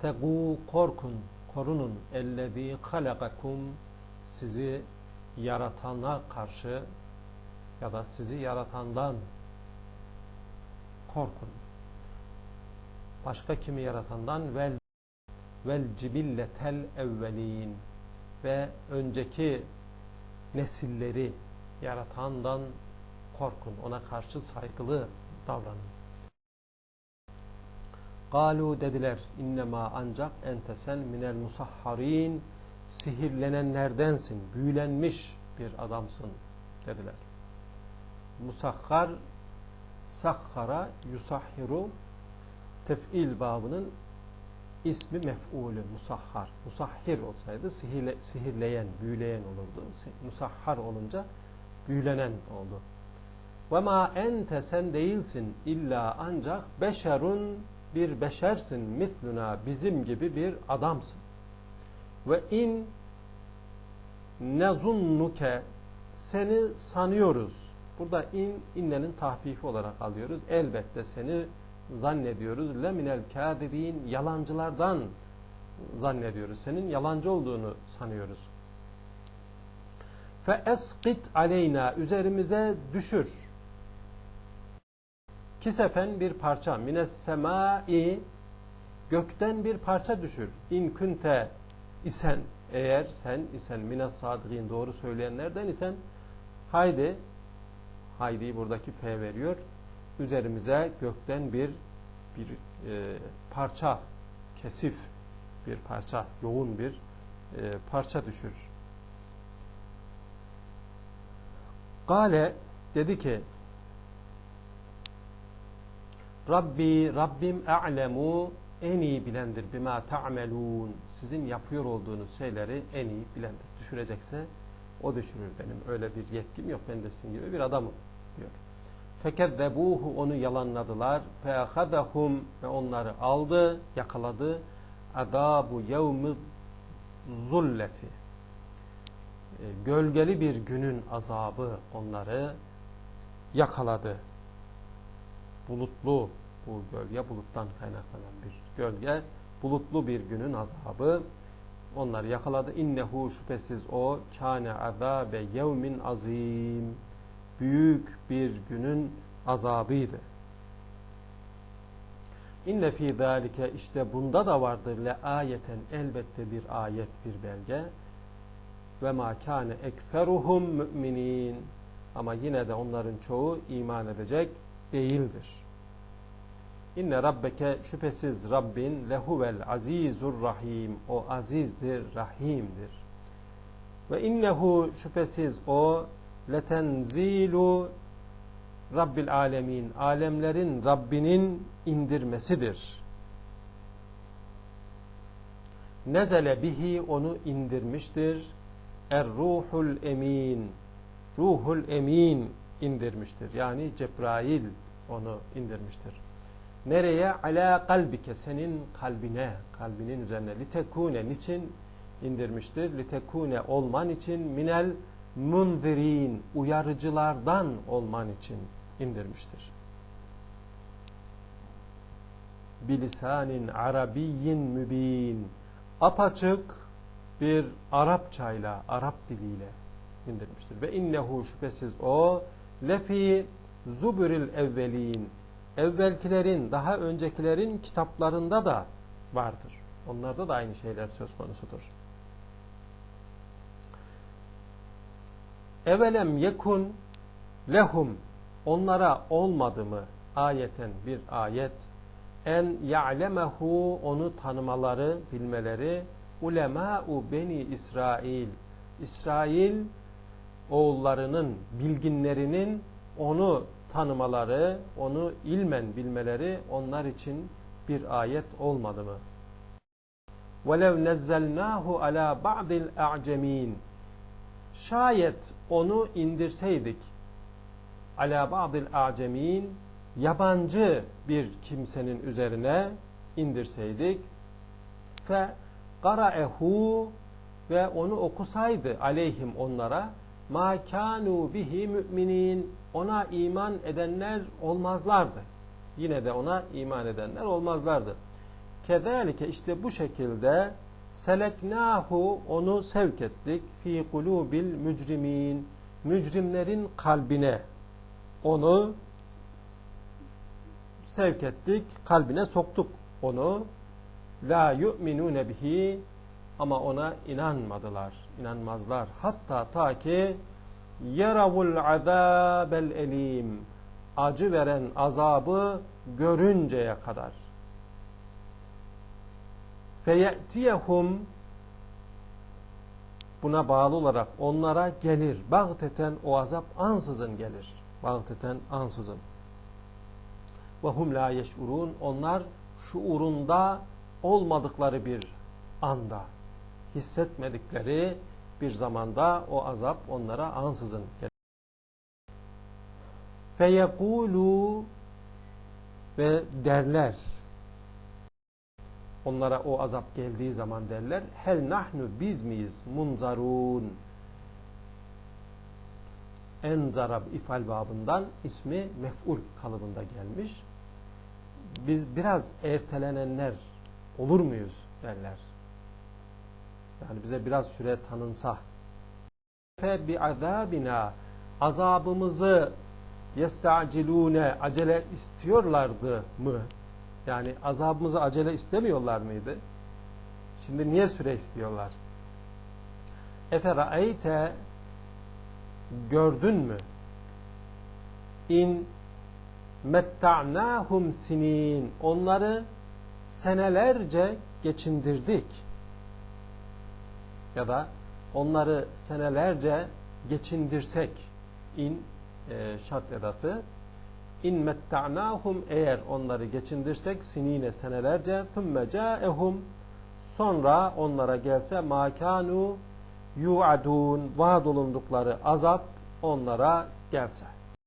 Vettegû korkun, korunun ellezî halakakum sizi yaratana karşı ya da sizi yaratandan korkun. Başka kimi yaratandan vel vel cibilletel evvelin ve önceki nesilleri yaratandan korkun. Ona karşı saygılı davranın. Galu dediler innema ancak entesen minel musahharin sihirlenenlerdensin, büyülenmiş bir adamsın dediler. Musahhar sahhara yusahhiru tef'il babının ismi mef'ulü musahhar. Musahhir olsaydı sihirle, sihirleyen, büyüleyen olurdu. Musahhar olunca büyülenen oldu. Ve ma ente sen değilsin illa ancak beşerun bir beşersin mitluna bizim gibi bir adamsın. Ve in nezunnuke seni sanıyoruz. Burada in innenin tahfifi olarak alıyoruz. Elbette seni zannediyoruz. Leminel kâdibin yalancılardan zannediyoruz. Senin yalancı olduğunu sanıyoruz. Fe eskit aleyna üzerimize düşür. Kisefen bir parça mines semai gökten bir parça düşür. İn kunte isen eğer sen isen mines sadıgin doğru söyleyenlerden isen haydi haydi buradaki f veriyor. Üzerimize gökten bir bir e, parça kesif bir parça yoğun bir e, parça düşür. Gale dedi ki Rabbi Rabbim a'lemu en iyi bilendir bima ta'melun. Sizin yapıyor olduğunuz şeyleri en iyi bilendir. Düşürecekse o düşürür benim. Öyle bir yetkim yok. Ben de sizin gibi bir adamım diyor. Fekezzebuhu onu yalanladılar. Feahadahum ve onları aldı, yakaladı. Adabu yevmi zulleti. E, gölgeli bir günün azabı onları yakaladı. Bulutlu bu gölge buluttan kaynaklanan bir gölge. Bulutlu bir günün azabı onları yakaladı. İnnehu şüphesiz o kâne azâbe yevmin azîm büyük bir günün azabıydı. İnne fî zâlike işte bunda da vardır le ayeten elbette bir ayet bir belge ve ma kâne ekferuhum müminin ama yine de onların çoğu iman edecek değildir. İnne rabbeke şüphesiz Rabbin lehuvel azizur rahim. O azizdir, rahimdir. Ve innehu şüphesiz o letenzilu Rabbil alemin. Alemlerin Rabbinin indirmesidir. Nezele bihi onu indirmiştir. Er ruhul emin. Ruhul emin indirmiştir. Yani Cebrail onu indirmiştir. Nereye? Ala kalbike senin kalbine, kalbinin üzerine. Litekune niçin indirmiştir? Litekune olman için minel munzirin uyarıcılardan olman için indirmiştir. Bilisanin arabiyyin mübin apaçık bir Arapçayla, Arap diliyle indirmiştir. Ve innehu şüphesiz o lefi zuburil evvelin evvelkilerin, daha öncekilerin kitaplarında da vardır. Onlarda da aynı şeyler söz konusudur. Evelem yekun lehum onlara olmadı mı ayeten bir ayet en ya'lemehu onu tanımaları, bilmeleri ulemâ'u beni İsrail İsrail oğullarının, bilginlerinin onu tanımaları, onu ilmen bilmeleri onlar için bir ayet olmadı mı? وَلَوْ نَزَّلْنَاهُ عَلَى بَعْضِ الْاَعْجَم۪ينَ Şayet onu indirseydik ala ba'dil a'cemin yabancı bir kimsenin üzerine indirseydik fe qara'ehu ve onu okusaydı aleyhim onlara ma kanu bihi müminin ona iman edenler olmazlardı. Yine de ona iman edenler olmazlardı. Kezalike işte bu şekilde seleknahu onu sevk ettik. Fi kulubil mücrimin. Mücrimlerin kalbine onu sevk ettik. Kalbine soktuk onu. La yu'minune bihi. Ama ona inanmadılar inanmazlar. Hatta ta ki yeravul azabel elim acı veren azabı görünceye kadar feye'tiyehum buna bağlı olarak onlara gelir. Bağteten o azap ansızın gelir. Bağteten ansızın. Ve hum la yeş'urun. Onlar şuurunda olmadıkları bir anda, hissetmedikleri bir zamanda o azap onlara ansızın gelir. Feyekulu ve derler Onlara o azap geldiği zaman derler hel nahnu biz miyiz munzarun enzarab ifal babından ismi mef'ul kalıbında gelmiş. Biz biraz ertelenenler olur muyuz derler. Yani bize biraz süre tanınsa. Fe bi azabina azabımızı yestacilune acele istiyorlardı mı? Yani azabımızı acele istemiyorlar mıydı? Şimdi niye süre istiyorlar? Efera'eyte gördün mü? İn metta'nahum sinin onları senelerce geçindirdik. Ya da onları senelerce geçindirsek in e, şart edatı in metta'nahum eğer onları geçindirsek sinine senelerce thumme caehum sonra onlara gelse makanu yu'adun vaad olundukları azap onlara gelse.